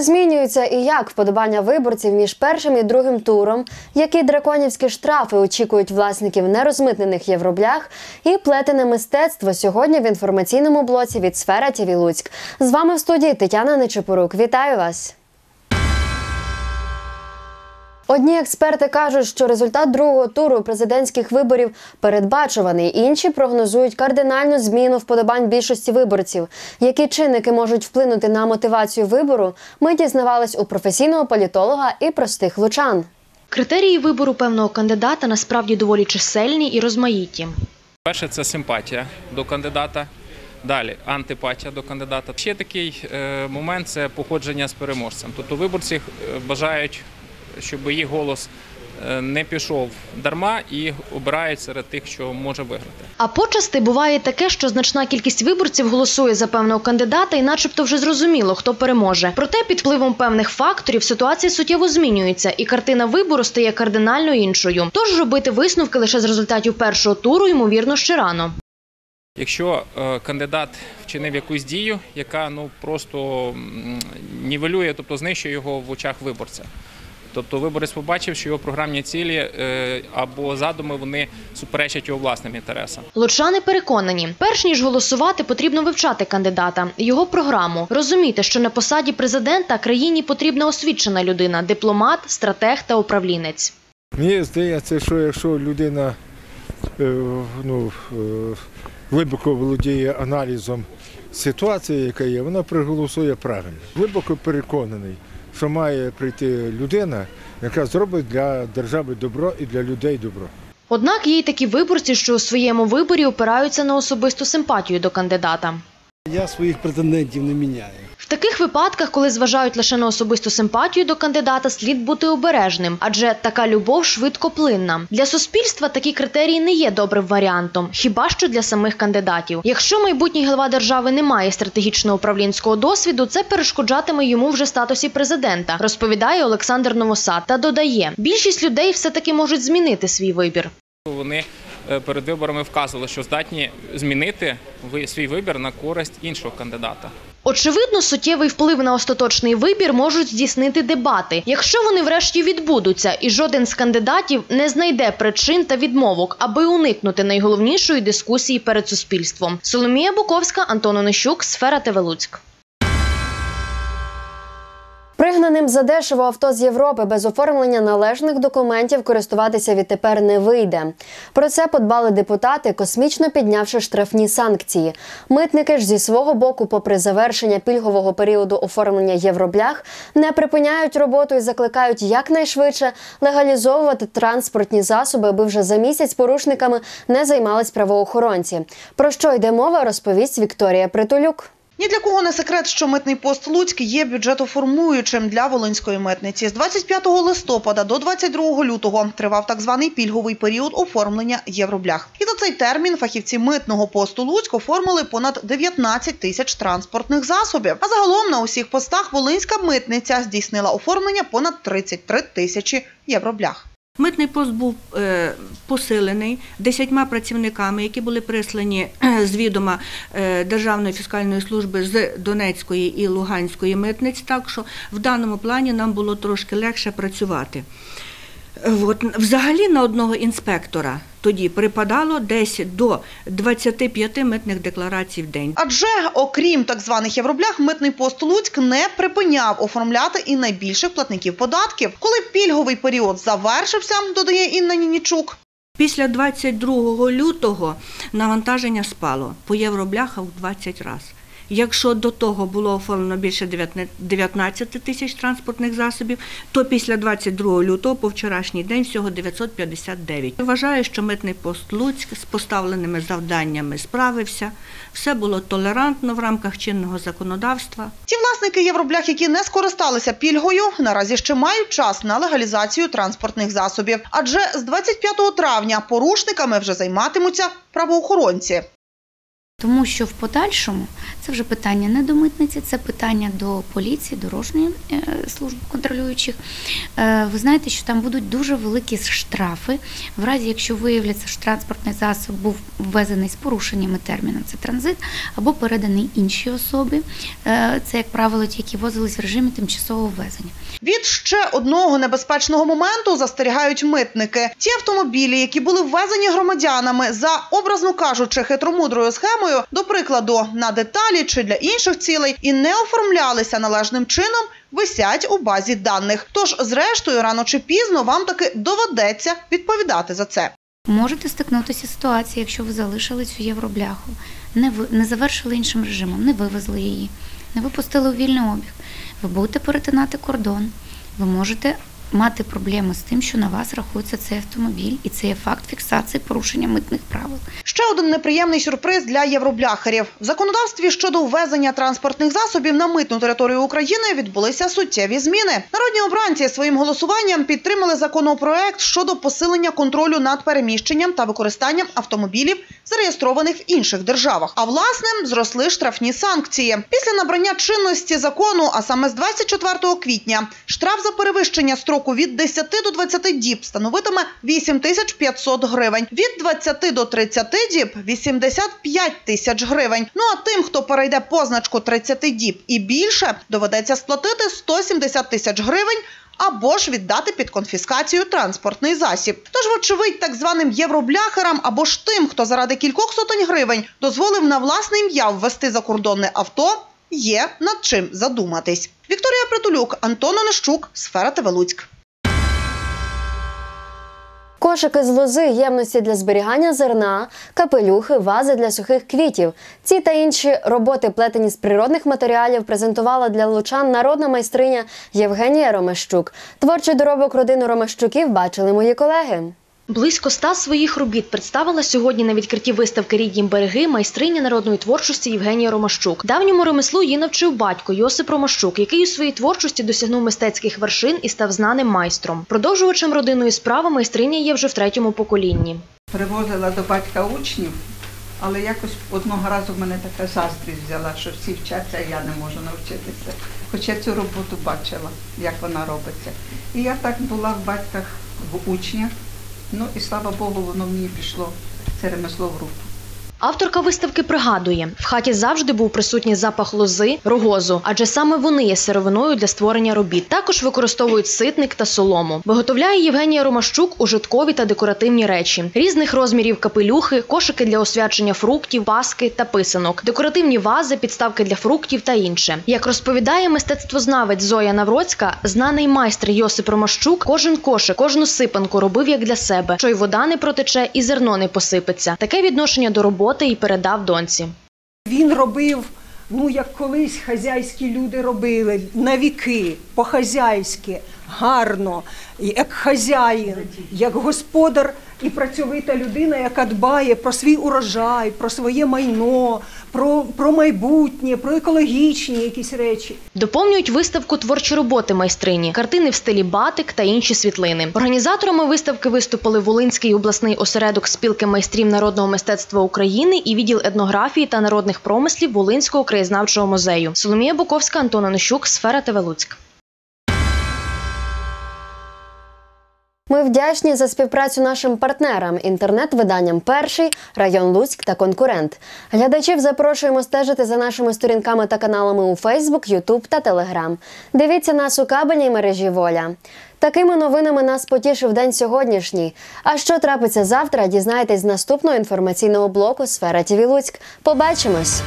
Чи змінюються і як вподобання виборців між першим і другим туром? Які драконівські штрафи очікують власників нерозмитнених євроблях? І плетене мистецтво сьогодні в інформаційному блоці від Сфера ТІВІ Луцьк. З вами в студії Тетяна Нечепорук. Вітаю вас! Одні експерти кажуть, що результат другого туру президентських виборів передбачуваний. Інші прогнозують кардинальну зміну вподобань більшості виборців. Які чинники можуть вплинути на мотивацію вибору? Ми дізнавались у професійного політолога і простих лучан. Критерії вибору певного кандидата насправді доволі чисельні і розмаїті. Перше це симпатія до кандидата. Далі антипатія до кандидата. Ще такий е, момент це походження з переможцем. Тобто виборці е, бажають, щоб їх голос е, не пішов дарма і обирають серед тих, що може виграти. А почасти буває таке, що значна кількість виборців голосує за певного кандидата і начебто вже зрозуміло, хто переможе. Проте під впливом певних факторів ситуація суттєво змінюється, і картина вибору стає кардинально іншою. Тож робити висновки лише з результатів першого туру, ймовірно, ще рано. Якщо е, кандидат вчинив якусь дію, яка ну просто нівелює, тобто знищує його в очах виборця. Тобто виборець побачив, що його програмні цілі е, або задуми вони суперечать його власним інтересам. Лучани переконані, перш ніж голосувати, потрібно вивчати кандидата, його програму, розуміти, що на посаді президента країні потрібна освічена людина, дипломат, стратег та управлінець. Мені здається, що якщо людина е, ну, е, глибоко володіє аналізом ситуації, яка є, вона проголосує правильно. Глибоко переконаний, що має прийти людина, яка зробить для держави добро і для людей добро. Однак є й такі виборці, що у своєму виборі опираються на особисту симпатію до кандидата. Я своїх претендентів не міняю. Таких випадках, коли зважають лише на особисту симпатію до кандидата, слід бути обережним, адже така любов швидкоплинна. Для суспільства такі критерії не є добрим варіантом, хіба що для самих кандидатів. Якщо майбутній глава держави не має стратегічного управлінського досвіду, це перешкоджатиме йому вже статусі президента, розповідає Олександр Новосад та додає: більшість людей все таки можуть змінити свій вибір. Вони е, перед виборами вказували, що здатні змінити свій вибір на користь іншого кандидата. Очевидно, суттєвий вплив на остаточний вибір можуть здійснити дебати, якщо вони врешті відбудуться, і жоден з кандидатів не знайде причин та відмовок, аби уникнути найголовнішої дискусії перед суспільством. Соломія Буковська, Антон Онищук, Сфера ТВ Луцьк. Пригнаним задешево авто з Європи без оформлення належних документів користуватися відтепер не вийде. Про це подбали депутати, космічно піднявши штрафні санкції. Митники ж зі свого боку, попри завершення пільгового періоду оформлення євроблях, не припиняють роботу і закликають якнайшвидше легалізовувати транспортні засоби, аби вже за місяць порушниками не займались правоохоронці. Про що йде мова, розповість Вікторія Притулюк. Ні для кого не секрет, що митний пост Луцьк є бюджетоформуючим для Волинської митниці. З 25 листопада до 22 лютого тривав так званий пільговий період оформлення євроблях. І за цей термін фахівці митного посту Луцьк оформили понад 19 тисяч транспортних засобів. А загалом на усіх постах Волинська митниця здійснила оформлення понад 33 тисячі євроблях. Митний пост був е, посилений десятьма працівниками, які були прислані е, з відома е, Державної фіскальної служби з Донецької і Луганської митниць, так що в даному плані нам було трошки легше працювати. От, взагалі на одного інспектора тоді припадало десь до 25 митних декларацій в день. Адже, окрім так званих євроблях, митний пост Луцьк не припиняв оформляти і найбільших платників податків. Коли пільговий період завершився, додає Інна Нінічук, Після 22 лютого навантаження спало по євробляхах в 20 разів. Якщо до того було оформлено більше 19 тисяч транспортних засобів, то після 22 лютого по вчорашній день всього 959. Вважаю, що митний пост Луцьк з поставленими завданнями справився. Все було толерантно в рамках чинного законодавства. Ті власники євроблях, які не скористалися пільгою, наразі ще мають час на легалізацію транспортних засобів. Адже з 25 травня порушниками вже займатимуться правоохоронці. Тому що в подальшому це вже питання не до митниці, це питання до поліції, дорожньої е, служби контролюючих. Е, Ви знаєте, що там будуть дуже великі штрафи. В разі, якщо виявляться, що транспортний засіб був ввезений з порушеннями терміну, це транзит, або переданий іншій особі. Е, Це, як правило, ті, які возились в режимі тимчасового ввезення. Від ще одного небезпечного моменту застерігають митники. Ті автомобілі, які були ввезені громадянами за, образно кажучи, хитромудрою схемою, до прикладу, на деталі чи для інших цілей, і не оформлялися належним чином, висять у базі даних. Тож, зрештою, рано чи пізно вам таки доведеться відповідати за це. Можете стикнутися з ситуацією, якщо ви залишили цю євробляху, не ви не завершили іншим режимом, не вивезли її, не випустили у вільний обіг. Ви будете перетинати кордон. Ви можете мати проблеми з тим, що на вас рахується цей автомобіль, і це є факт фіксації порушення митних правил. Ще один неприємний сюрприз для євробляхерів. В законодавстві щодо ввезення транспортних засобів на митну територію України відбулися суттєві зміни. Народні обранці своїм голосуванням підтримали законопроект щодо посилення контролю над переміщенням та використанням автомобілів, зареєстрованих в інших державах. А власне зросли штрафні санкції. Після набрання чинності закону, а саме з 24 квітня, штраф за перевищення строку від 10 до 20 діб становитиме 8500 гривень. Від 20 до 30 діб 85 тисяч гривень. Ну а тим, хто перейде позначку 30 діб і більше, доведеться сплатити 170 тисяч гривень. Або ж віддати під конфіскацію транспортний засіб. Тож, вочевидь, так званим євробляхерам або ж тим, хто заради кількох сотень гривень дозволив на власне ім'я ввести закордонне авто, є над чим задуматись. Вікторія Притулюк, Антон Онищук, Сфера ТВ Луцьк. Кошики з лози, ємності для зберігання зерна, капелюхи, вази для сухих квітів. Ці та інші роботи, плетені з природних матеріалів, презентувала для лучан народна майстриня Євгенія Ромещук. Творчий доробок родини Ромещуків бачили мої колеги. Близько ста своїх робіт представила сьогодні на відкритті виставки Рідні береги майстриня народної творчості Євгенія Ромащук. Давньому ремеслу її навчив батько Йосип Ромащук, який у своїй творчості досягнув мистецьких вершин і став знаним майстром. Продовжувачем родинної справи майстриня є вже в третьому поколінні. Привозила до батька учнів, але якось одного разу мене така заздрість взяла, що всі вчаться, а я не можу навчитися. Хоча цю роботу бачила, як вона робиться. І я так була в батьках в учнях. Ну і слава Богу, воно мені пішло це ремесло в руку. Авторка виставки пригадує, в хаті завжди був присутній запах лози, рогозу, адже саме вони є сировиною для створення робіт. Також використовують ситник та солому. Виготовляє Євгенія Ромащук ужиткові та декоративні речі різних розмірів капелюхи, кошики для освячення фруктів, паски та писанок, декоративні вази, підставки для фруктів та інше. Як розповідає мистецтвознавець Зоя Навроцька, знаний майстер Йосип Ромащук кожен кошик, кожну сипанку робив як для себе, що й вода не протече, і зерно не посипеться. Таке відношення до роботи і передав доньці. Він робив, ну як колись хазяйські люди робили, на віки, по-хазяйськи, гарно, як хазяїн, як господар і працьовита людина, яка дбає про свій урожай, про своє майно, про, про майбутнє, про екологічні якісь речі. Доповнюють виставку творчі роботи майстрині, картини в стилі батик та інші світлини. Організаторами виставки виступили Волинський обласний осередок спілки майстрів народного мистецтва України і відділ етнографії та народних промислів Волинського краєзнавчого музею. Соломія Буковська, Антон Онищук, Сфера Луцьк. Ми вдячні за співпрацю нашим партнерам, інтернет-виданням Перший, район Луцьк та конкурент. Глядачів запрошуємо стежити за нашими сторінками та каналами у Фейсбук, Ютуб та Телеграм. Дивіться нас у кабельній мережі Воля. Такими новинами нас потішив день сьогоднішній. А що трапиться завтра? Дізнайтесь з наступного інформаційного блоку Сфера ТІВІ Луцьк. Побачимось!